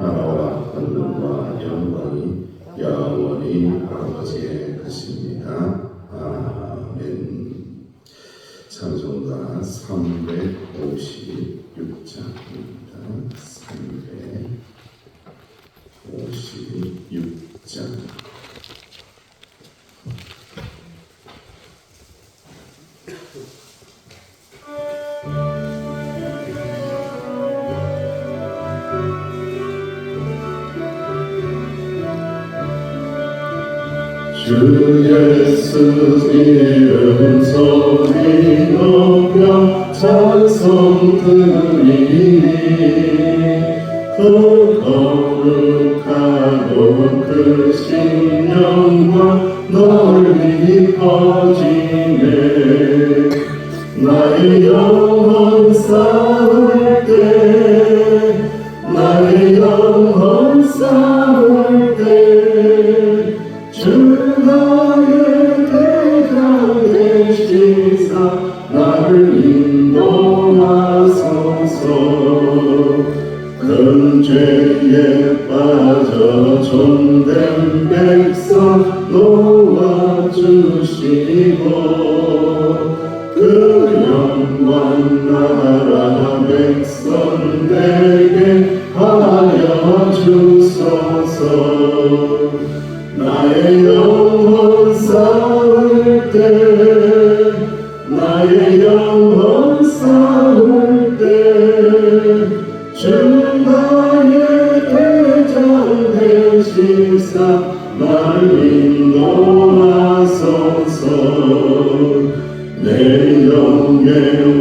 나라와 권능과 영광이 영원히 아버지의 것입니다. 아멘 찬송가 356장입니다. 356장 주 예수 이름 소리 높여 찬송 드리니 그 거룩하고 크신 영광 널리 퍼지네. 나의 영혼 싸 Oh, 영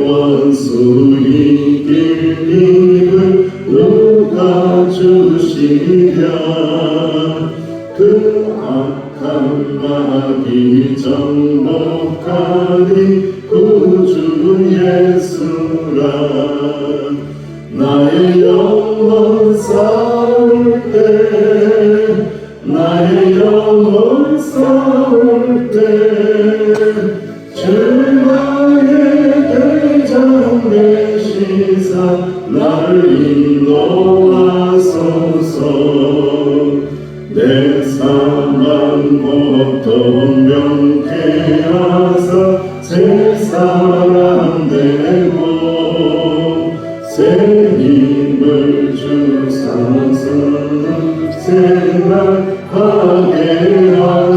새 사람 되고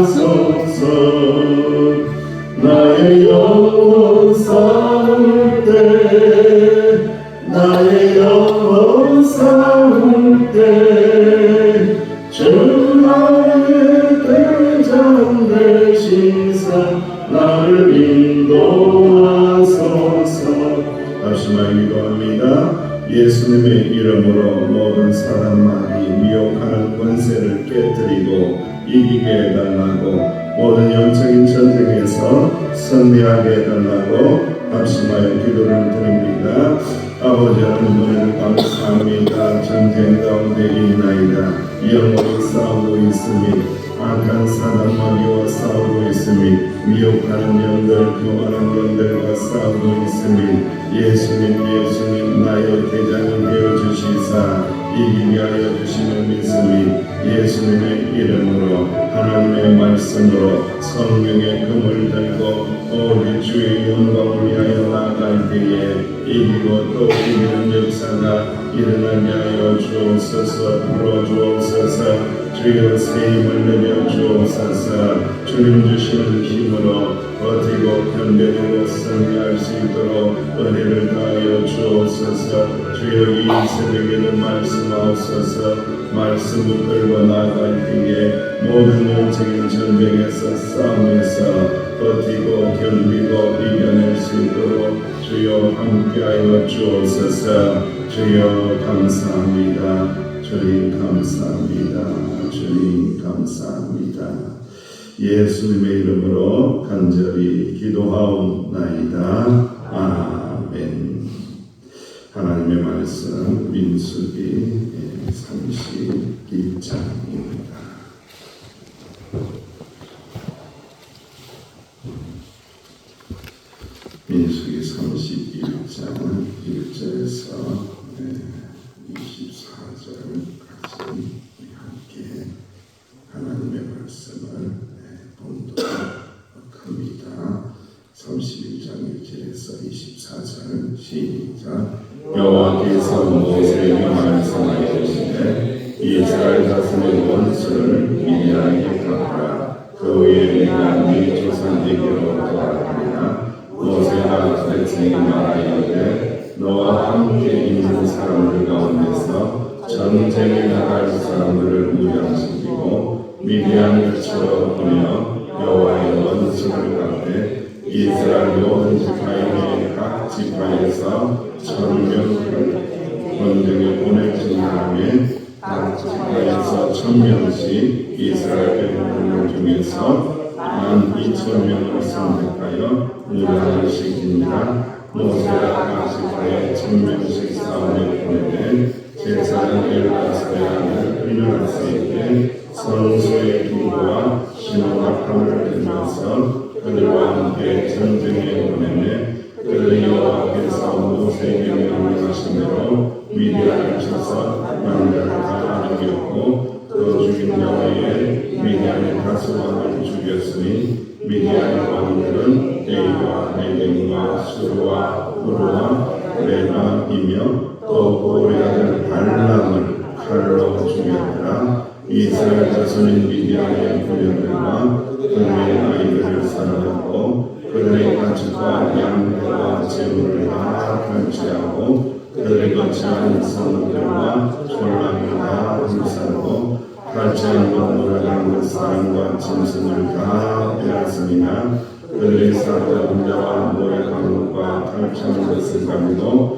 악한 사단 마귀와 싸우고 있으니 미혹하는 영들 교만한 영들과 싸우고 있으니 예수님 예수님 나의 대장이 되어 주시사 이기게 하여 주시는 믿음이 예수님의 이름으로 하나님의 말씀으로 성령의 금을 들고 우리 주의 영광을 위하여 나아갈 때에 이기고 또 이기는 역사가 일어나게 하여 주옵소서 불어주옵소서 주여 새 힘을 내려 주옵소서. 주님 주시는 힘으로 버티고 견뎌내고 승리할 수 있도록 은혜를 다하여 주옵소서. 주여 이 새벽에는 말씀하옵소서. 말씀 붙들고 나아갈 때에 모든 영적인 전쟁에서 싸움에서 버티고 견디고 이겨낼 수 있도록 주여 함께하여 주옵소서 주여 감사합니다 주님 감사합니다. 주님 감사합니다. 예수님의 이름으로 간절히 기도하옵나이다. 아멘. 하나님의 말씀 민수기 32장입니다. 민수기 31장 1절에서 24절까지 함께 하나님의 말씀을 본독합니다. 31장 1절에서 24절 시작 여호와께서 모세에게 말씀하시되 이스라엘 자손의 원수를 미디안에게 갚아라 그 후에 내가 네 조상에게로 돌아가리라 모세가 백성이 말하였되 너와 함께 있는 사람들 가운데서 전쟁에 나갈 사람들을 무장시키고 미디안을 치러 보내어 여호와의 원수를 갚되 이스라엘 모든 지파에게 각 지파에서 천명을 권정에 보내준 다음에 각 지파에서 천명씩 이스라엘 백성들 중에서 만 이천 명을 선택하여 무장을 시킵니다. 모세가 각 지파에 천명씩 싸움에 보내되 제사장 일어날 수 있게 선수의 기구와 신호각함을 들면서 그들과 함께 전쟁에 보내매 그들이 여호와께서 모세에게 명령하신 대로 미디안을 쳐서 다 죽였고 그 죽인 자와의 미디안의 다수왕을 죽였으니 미디안의 왕들은 에이와 레겐과 수르와 우르와 레나이며 또 고레 아들 발람을 칼로 죽였더라 이스라엘 자손인 미디안의 부녀들과 그들의 아이들을 사랑하고 그들의 가축과 양들과 재물을 다 편취하고 그들의 거치한 성들과 졸라을 다 불사르고 갈치한 동물을 그 사람과 짐승을 다 빼앗으니라 그들의 사자 분자와 모래 강물과 탈취한 것을 가지고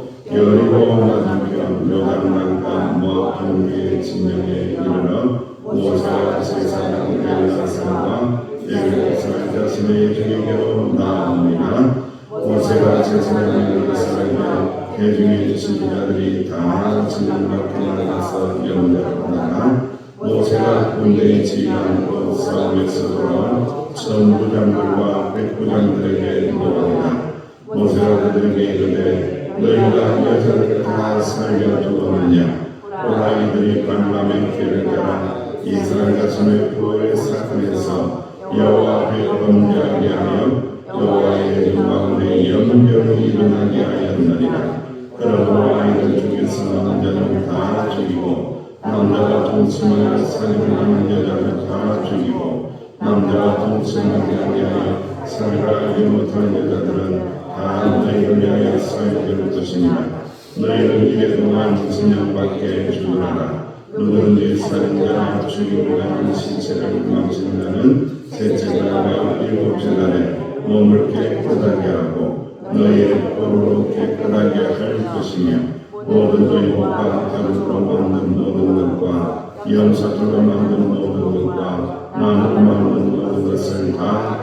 백부장들에게 물어보니라 모세가 그들에게 이르되 너희가 여자를 다 살려 두었느냐? 호라이들이 발람의 길을 따라. 이스라엘 자손의 부활의 사건에서 여호와 앞에 범죄하게 하여 여호와의 종 가운데 연병이 일어나게 하였느니라. 그러므로 아이들 중에서 남자는 다 죽이고 남자가 동침하여 살인하는 여자를 다 죽이고 남자가 동침하게 하여 살인하지 못하는 여자들은 다 너희를 위하여 살될 것이니라 너희는 이래 동안 진영밖에 죽으라 누구든지 살인자나 죽이고 가는 신체를 망신다는 셋째 날과 일곱째 날에 몸을 깨끗하게 하고 너희의 거로 깨끗하게 할 것이며 모든 의복과 가루로 만든 모든 것과 염소들로 만든 모든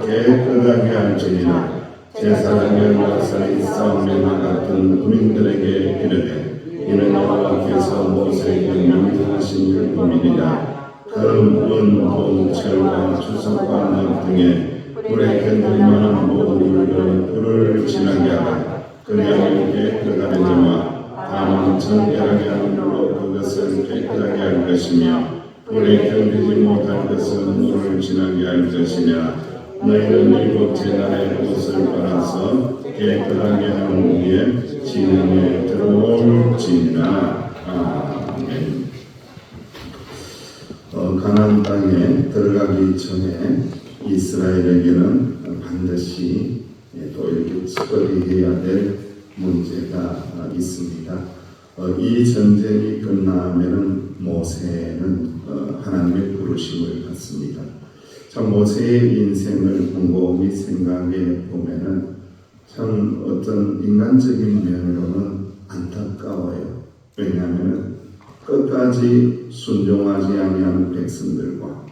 깨끗하게 할지니라 제사장의 박사의 싸움에 나갔던 군인들에게 이르되 이는 여호와께서 모세에게 명령하신 율법이니라. 금, 은, 돈, 철과 주석과 납 등에 진영에 들어올지니라 아멘 어, 가나안 땅에 들어가기 전에 이스라엘에게는 반드시 예, 또 이렇게 처리해야 될 문제가 어, 있습니다. 어, 이 전쟁이 끝나면은 모세는 어, 하나님의 부르심을 받습니다. 참 모세의 인생을 곰곰이 생각해 보면은 참 어떤 인간적인 면으로는 안타까워요. 왜냐하면은 끝까지 순종하지 아니하는 백성들과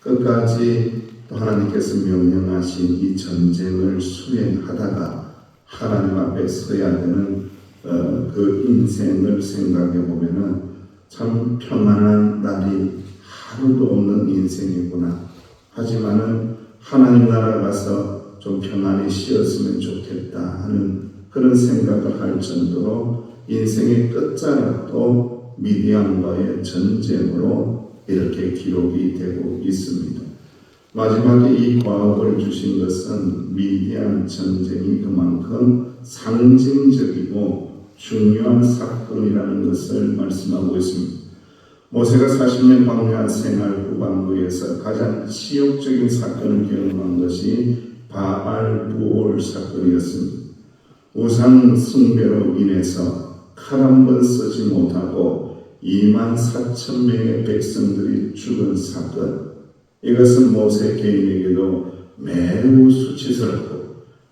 끝까지 또 하나님께서 명령하신 이 전쟁을 수행하다가 하나님 앞에 서야 되는 어, 그 인생을 생각해 보면은 참 평안한 날이 하루도 없는 인생이구나. 하지만은 하나님 나라 가서 좀 평안히 쉬었으면 좋겠다 하는 그런 생각을 할 정도로 인생의 끝자락도 미디안과의 전쟁으로 이렇게 기록이 되고 있습니다. 마지막에 이 과업을 주신 것은 미디안 전쟁이 그만큼 상징적이고 중요한 사건이라는 것을 말씀하고 있습니다. 모세가 40년 광야 생활 후반부에서 가장 치욕적인 사건을 경험한 것이 바알 부올 사건이었습니다. 우상 숭배로 인해서 칼 한 번 쓰지 못하고 2만 4천 명의 백성들이 죽은 사건. 이것은 모세 개인에게도 매우 수치스럽고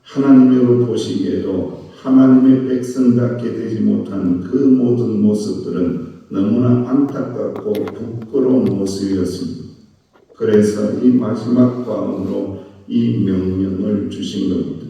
하나님으로 보시기에도 하나님의 백성답게 되지 못한 그 모든 모습들은 너무나 안타깝고 부끄러운 모습이었습니다. 그래서 이 마지막 과음으로 이 명령을 주신 겁니다.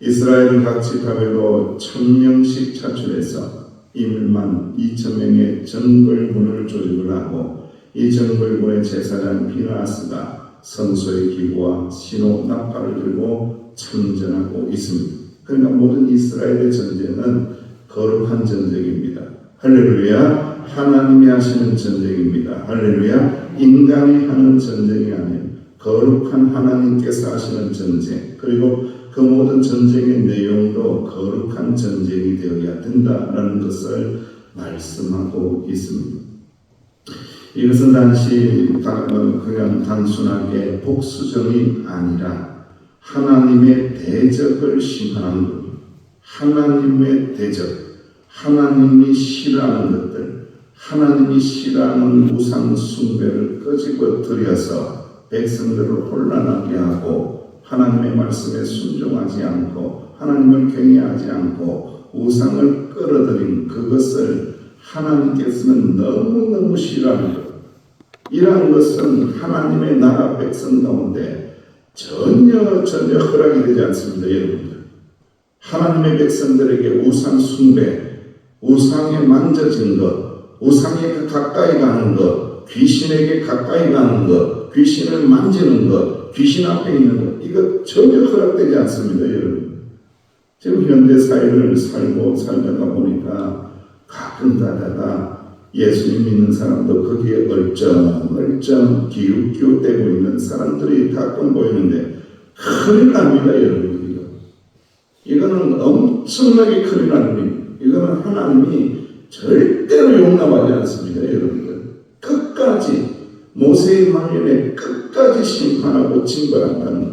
이스라엘은 각 지파별로 천 명씩 차출해서 이물만 2천 명의 정벌군을 조직을 하고 이 정벌군의 제사장 비나스가 성소의 기구와 신호 나팔을 들고 참전하고 있습니다. 그러니까 모든 이스라엘의 전쟁은 거룩한 전쟁입니다. 할렐루야. 하나님이 하시는 전쟁입니다. 할렐루야. 인간이 하는 전쟁이 아니에요. 거룩한 하나님께서 하시는 전쟁. 그리고 그 모든 전쟁의 내용도 거룩한 전쟁이 되어야 된다라는 것을 말씀하고 있습니다. 이것은 어, 그냥 단순하게 복수정이 아니라 하나님의 대적을 심판하는 것, 하나님의 대적, 하나님이 싫어하는 것들, 하나님이 싫어하는 우상 숭배를 끄집어 들여서 백성들을 혼란하게 하고 하나님의 말씀에 순종하지 않고 하나님을 경외하지 않고 우상을 끌어들인 그것을 하나님께서는 너무너무 싫어하는 것. 이러한 것은 하나님의 나라 백성 가운데 전혀 전혀 허락이 되지 않습니다, 여러분들. 하나님의 백성들에게 우상 숭배, 우상에 만져진 것, 우상에 가까이 가는 것, 귀신에게 가까이 가는 것, 귀신을 만지는 것, 귀신 앞에 있는 것, 이거 전혀 허락되지 않습니다, 여러분. 지금 현대 사회를 살고 살다가 보니까 가끔 가다가 예수님 믿는 사람도 거기에 얼쩡 얼쩡 기웃기웃대고 있는 사람들이 가끔 보이는데 큰일 납니다, 여러분. 이거. 이거는 엄청나게 큰일 납니다. 이거는 하나님이 절대로 용납하지 않습니다, 여러분들. 끝까지 모세의 망연에 끝까지 심판하고 징벌한다는 것.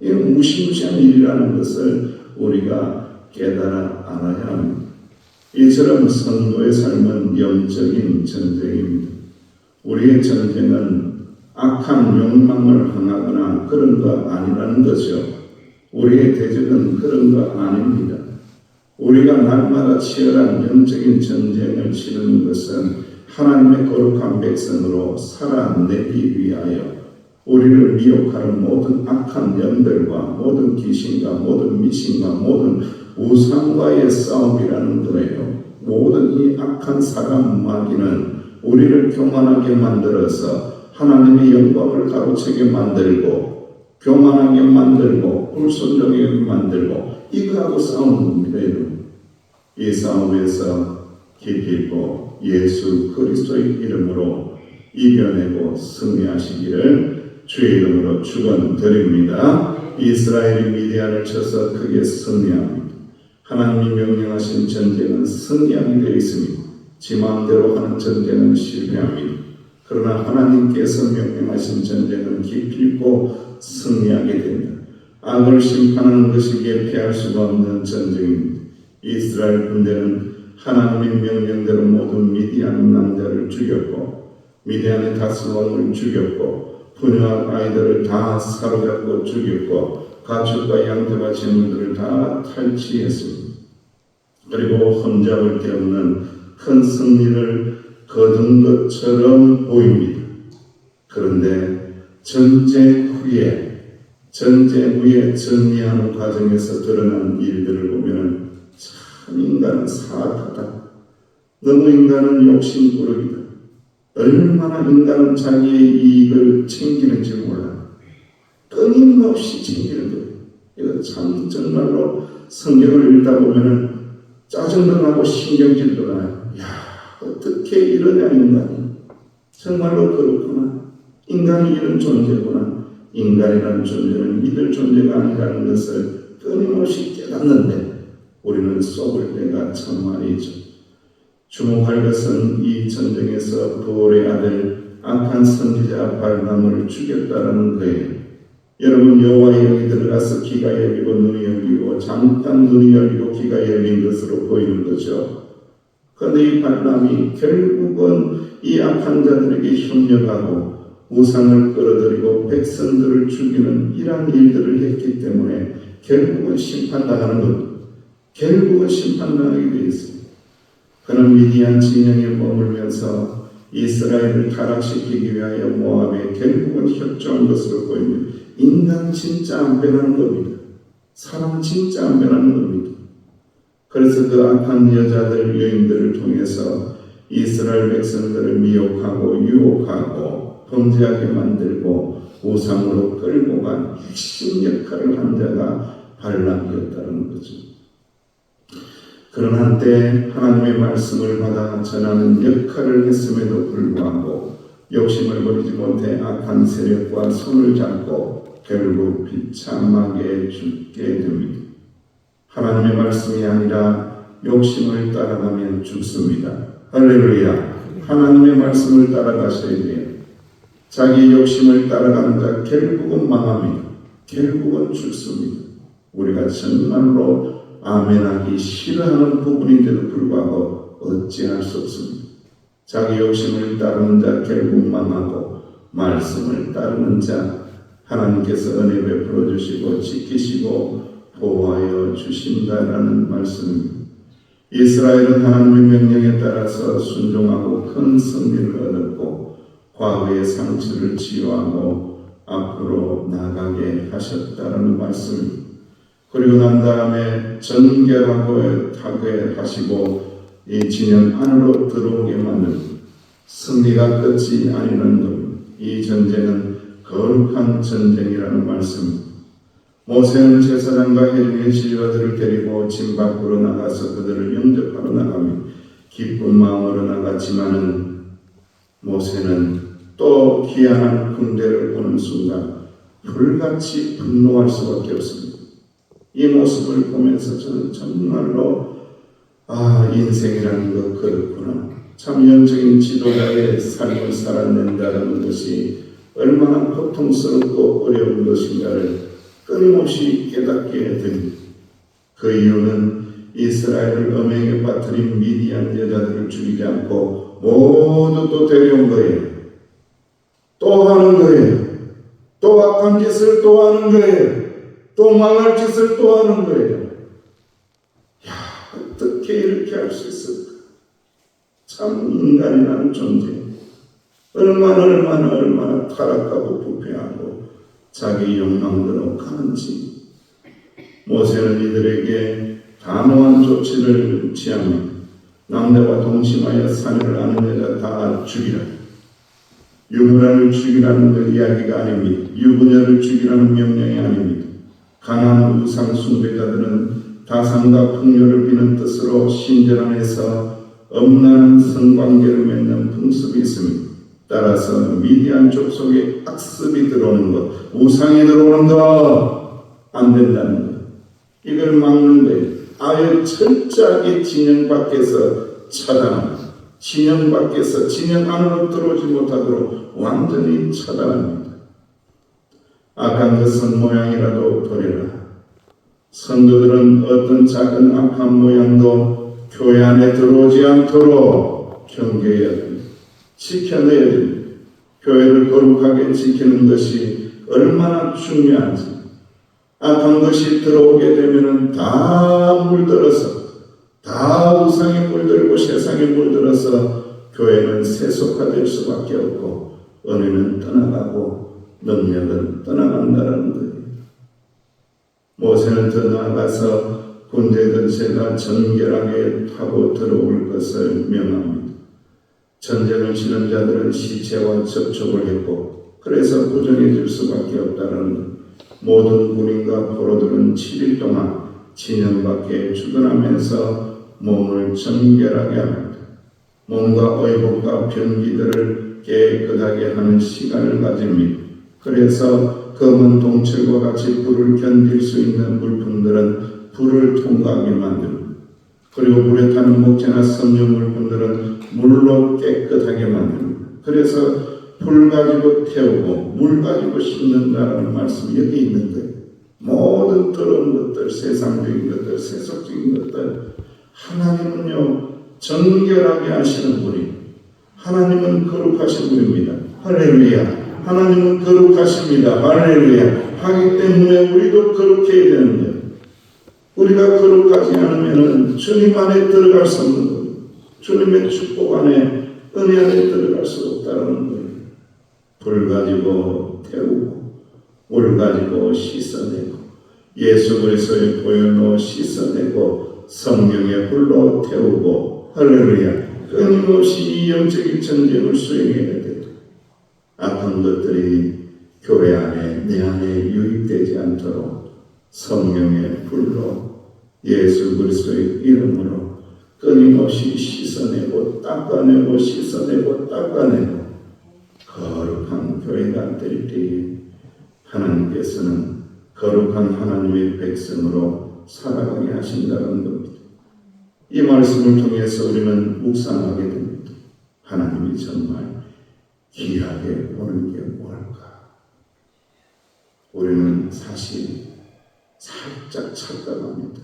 이건 무시무시한 일이라는 것을 우리가 깨달아 알아야 합니다. 이처럼 성도의 삶은 영적인 전쟁입니다. 우리의 전쟁은 악한 욕망을 항하거나 그런 거 아니라는 것이요. 우리의 대적은 그런 거 아닙니다. 우리가 날마다 치열한 영적인 전쟁을 치르는 것은 하나님의 거룩한 백성으로 살아내기 위하여 우리를 미혹하는 모든 악한 영들과 모든 귀신과 모든 미신과 모든 우상과의 싸움이라는 거예요. 모든 이 악한 사람 마귀는 우리를 교만하게 만들어서 하나님의 영광을 가로채게 만들고 교만하게 만들고 불순종하게 만들고 이거하고 싸우는 겁니다. 이 싸움에서 기필고 예수 그리스도의 이름으로 이겨내고 승리하시기를 주의 이름으로 축원드립니다. 이스라엘이 미디안을 쳐서 크게 승리합니다. 하나님이 명령하신 전쟁은 승리하게 되어 있습니다. 지 마음대로 하는 전쟁은 실패합니다. 그러나 하나님께서 명령하신 전쟁은 기필고 승리하게 됩니다. 악을 심판하는 것이기에 피할 수가 없는 전쟁입니다. 이스라엘 군대는 하나님의 명령대로 모든 미디안 남자를 죽였고 미디안의 다스 왕을 죽였고 부녀와 아이들을 다 사로잡고 죽였고 가축과 양떼와 재물들을 다 탈취했습니다. 그리고 흠잡을 데 없는 큰 승리를 거둔 것처럼 보입니다. 그런데 전쟁 후에 전쟁 후에 정리하는 과정에서 드러난 일들을 보면 참 인간은 사악하다. 너무 인간은 욕심꾸러기다. 얼마나 인간은 자기의 이익을 챙기는지 몰라. 끊임없이 챙기는 거예요. 이거 참 정말로 성경을 읽다 보면은 짜증도 나고 신경질도 나요. 야, 어떻게 이러냐, 인간이. 정말로 그렇구나. 인간이 이런 존재구나. 인간이라는 존재는 믿을 존재가 아니라는 것을 끊임없이 깨닫는데 우리는 속을 때가 참 많이죠. 주목할 것은 이 전쟁에서 부올의 아들 악한 선지자 발람을 죽였다라는 거예요. 여러분 여호와의 영이 들어가서 귀가 열리고 눈이 열리고 잠깐 눈이 열리고 귀가 열린 것으로 보이는 거죠. 그런데 이 발람이 결국은 이 악한 자들에게 협력하고 우상을 끌어들이고 백성들을 죽이는 이러한 일들을 했기 때문에 결국은 심판당하는 겁니다. 결국은 심판당하게 되어 있습니다. 그는 미디안 진영에 머물면서 이스라엘을 타락시키기 위하여 모압에 결국은 협조한 것으로 보입니다. 인간 진짜 안 변하는 겁니다. 사람 진짜 안 변하는 겁니다. 그래서 그 악한 여자들 여인들을 통해서 이스라엘 백성들을 미혹하고 유혹하고 범죄하게 만들고 우상으로 끌고 간 핵심 역할을 한 자가 발람이었다는 거죠. 그런 한때 하나님의 말씀을 받아 전하는 역할을 했음에도 불구하고 욕심을 버리지 못해 악한 세력과 손을 잡고 결국 비참하게 죽게 됩니다. 하나님의 말씀이 아니라 욕심을 따라가면 죽습니다. 할렐루야. 하나님의 말씀을 따라가셔야 돼요. 자기 욕심을 따라가는 자 결국은 망합니다. 결국은 죽습니다. 우리가 정말로 아멘하기 싫어하는 부분인데도 불구하고 어찌할 수 없습니다. 자기 욕심을 따르는 자 결국 망하고 말씀을 따르는 자 하나님께서 은혜 베풀어 주시고 지키시고 보호하여 주신다라는 말씀입니다. 이스라엘은 하나님의 명령에 따라서 순종하고 큰 승리를 얻었고 과거의 상처를 치유하고 앞으로 나가게 하셨다라는 말씀입니다. 그리고 난 다음에 전결하고 타게 하시고 이 진영 안으로 들어오게 만든 승리가 끝이 아니라는 겁니다. 이 전쟁은 거룩한 전쟁이라는 말씀입니다. 모세는 제사장과 회중의 지휘자들을 데리고 진 밖으로 나가서 그들을 영접하러 나가며 기쁜 마음으로 나갔지만은 모세는 또 기이한 군대를 보는 순간 불같이 분노할 수밖에 없습니다. 이 모습을 보면서 저는 정말로 아 인생이라는 것 그렇구나 참 영적인 지도자의 삶을 살아낸다는 것이 얼마나 고통스럽고 어려운 것인가를 끊임없이 깨닫게 됩니다. 그 이유는 이스라엘을 음행에 빠뜨린 미디안 여자들을 죽이지 않고 모두 또 데려온 거예요. 또 하는 거예요. 또 악한 짓을 또 하는 거예요. 또 망할 짓을 또 하는 거예요. 야, 어떻게 이렇게 할 수 있을까? 참 인간이라는 존재. 얼마나 얼마나 얼마나 타락하고 부패하고 자기 욕망대로 가는지. 모세는 이들에게 단호한 조치를 취합니다. 남대와 동침하여 사내를 아는 여자 다 죽이라. 유부녀를 죽이라는 그 이야기가 아닙니다. 유부녀를 죽이라는 명령이 아닙니다. 가난한 우상 숭배자들은 다산과 풍요를 비는 뜻으로 신전 안에서 엄란한 성관계를 맺는 풍습이 있습니다. 따라서 미디안 족속에 악습이 들어오는 것, 우상이 들어오는 것 안 된다는 것. 이걸 막는 거예요. 아예 철저하게 진영 밖에서 차단합니다. 진영 밖에서 진영 안으로 들어오지 못하도록 완전히 차단합니다. 악한 것은 모양이라도 버려라. 성도들은 어떤 작은 악한 모양도 교회 안에 들어오지 않도록 경계해야 됩니다. 지켜내야 됩니다. 교회를 거룩하게 지키는 것이 얼마나 중요한지. 악한 것이 들어오게 되면은 다 물들어서, 다 우상에 물들고 세상에 물들어서 교회는 세속화될 수밖에 없고 은혜는 떠나가고 능력은 떠나간다는 거예요. 모세는 더 나아가서 군대 근세가 정결하게 타고 들어올 것을 명합니다. 전쟁을 치는 자들은 시체와 접촉을 했고 그래서 부정해질 수밖에 없다는 것. 모든 군인과 포로들은 7일 동안 진영 밖에 주둔하면서 몸을 정결하게 합니다. 몸과 의복과 변기들을 깨끗하게 하는 시간을 가집니다. 그래서 검은 동철과 같이 불을 견딜 수 있는 물품들은 불을 통과하게 만듭니다. 그리고 물에 타는 목재나 섬유 물품들은 물로 깨끗하게 만듭니다. 그래서 불 가지고 태우고 물 가지고 씻는다라는 말씀이 여기 있는 거예요. 모든 더러운 것들, 세상적인 것들, 세속적인 것들 하나님은요 정결하게 하시는 분이 하나님은 거룩하신 분입니다. 할렐루야. 하나님은 거룩하십니다. 할렐루야. 하기 때문에 우리도 거룩해야 되는 거예요. 우리가 거룩하지 않으면 주님 안에 들어갈 수 없는 거예요. 주님의 축복 안에 은혜 안에 들어갈 수 없다는 거예요. 불 가지고 태우고 물 가지고 씻어내고 예수 그리스도의 보혈로 씻어내고 성령의 불로 태우고 할렐루야 끊임없이 이 영적인 전쟁을 수행해야 아픈 것들이 교회 안에 내 안에 유입되지 않도록 성령의 불로 예수 그리스도의 이름으로 끊임없이 씻어내고 닦아내고 씻어내고 닦아내고 거룩한 교회가 될 때에 하나님께서는 거룩한 하나님의 백성으로 살아가게 하신다는 겁니다. 이 말씀을 통해서 우리는 묵상하게 됩니다. 하나님이 정말 귀하게 보는 게 뭘까? 우리는 사실 살짝 착각합니다.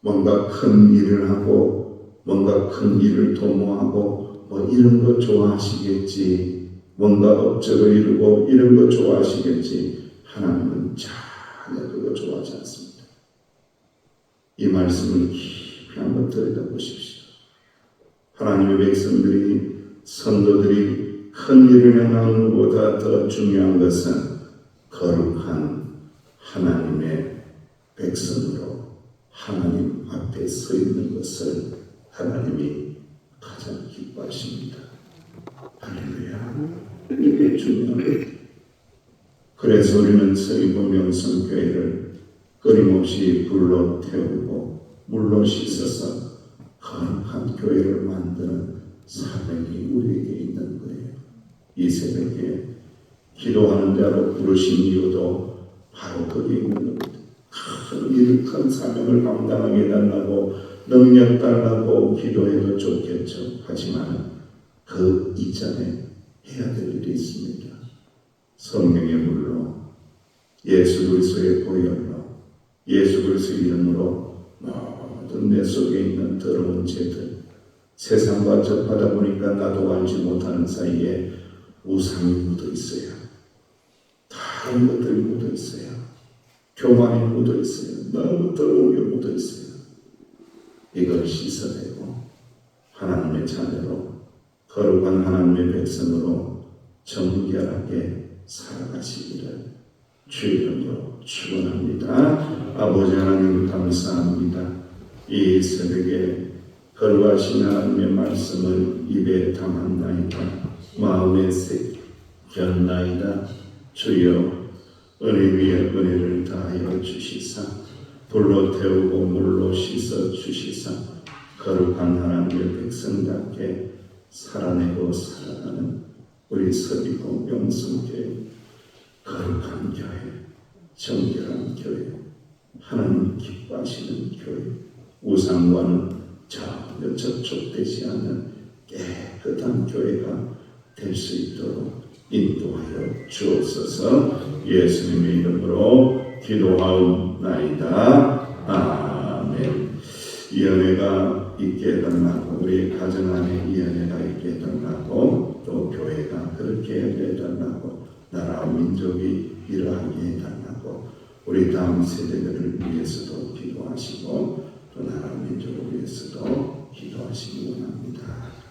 뭔가 큰 일을 하고 뭔가 큰 일을 도모하고 뭐 이런 거 좋아하시겠지. 뭔가 업적을 이루고 이런 거 좋아하시겠지. 하나님은 전혀 그거 좋아하지 않습니다. 이 말씀을 깊이 한번 들여다보십시오. 하나님의 백성들이 성도들이 큰 일을 행하는 것보다 더 중요한 것은 거룩한 하나님의 백성으로 하나님 앞에 서 있는 것을 하나님이 가장 기뻐하십니다. 할렐루야. 이게 거예요. 그래서 우리는 서귀포 명성교회를 끊임없이 불로 태우고 물로 씻어서 거룩한 교회를 만드는 사명이 우리에게 있는 거예요. 이 새벽에 기도하는 자로 부르신 이유도 바로 거기에 있는 겁니다. 큰 일, 큰 사명을 감당하게 해달라고 능력 달라고 기도해도 좋겠죠. 하지만 그 이전에 해야 될 일이 있습니다. 성령의 물로 예수 그리스도의 보혈로 예수 그리스도의 이름으로 모든 내 속에 있는 더러운 죄들 세상과 접하다 보니까 나도 알지 못하는 사이에 우상이 묻어 있어요. 다른 것들이 묻어 있어요. 교만이 묻어 있어요. 너무 더러운 게 묻어 있어요. 이걸 씻어내고 하나님의 자녀로 거룩한 하나님의 백성으로 정결하게 살아가시기를 주 이름으로 축원합니다. 아버지 하나님 감사합니다. 이 새벽에 거룩하신 하나님의 말씀을 입에 담았나이다. 마음에 새겼나이다. 주여 은혜 위에 은혜를 다하여 주시사 불로 태우고 물로 씻어 주시사 거룩한 하나님의 백성답게 살아내고 살아가는 우리 서귀포 명성교회 거룩한 교회 정결한 교회 하나님 기뻐하시는 교회 우상과는 전혀 접촉되지 않는 깨끗한 교회가 될 수 있도록 인도하여 주옵소서 예수님의 이름으로 기도하옵나이다. 아멘. 이 은혜가 있게 해달라고 우리 가정 안에 이 은혜가 있게 해달라고 또 교회가 그렇게 해달라고 나라와 민족이 이러하게 해달라고 우리 다음 세대들을 위해서도 기도하시고 또 나라 민족을 위해서도 기도하시기 원합니다.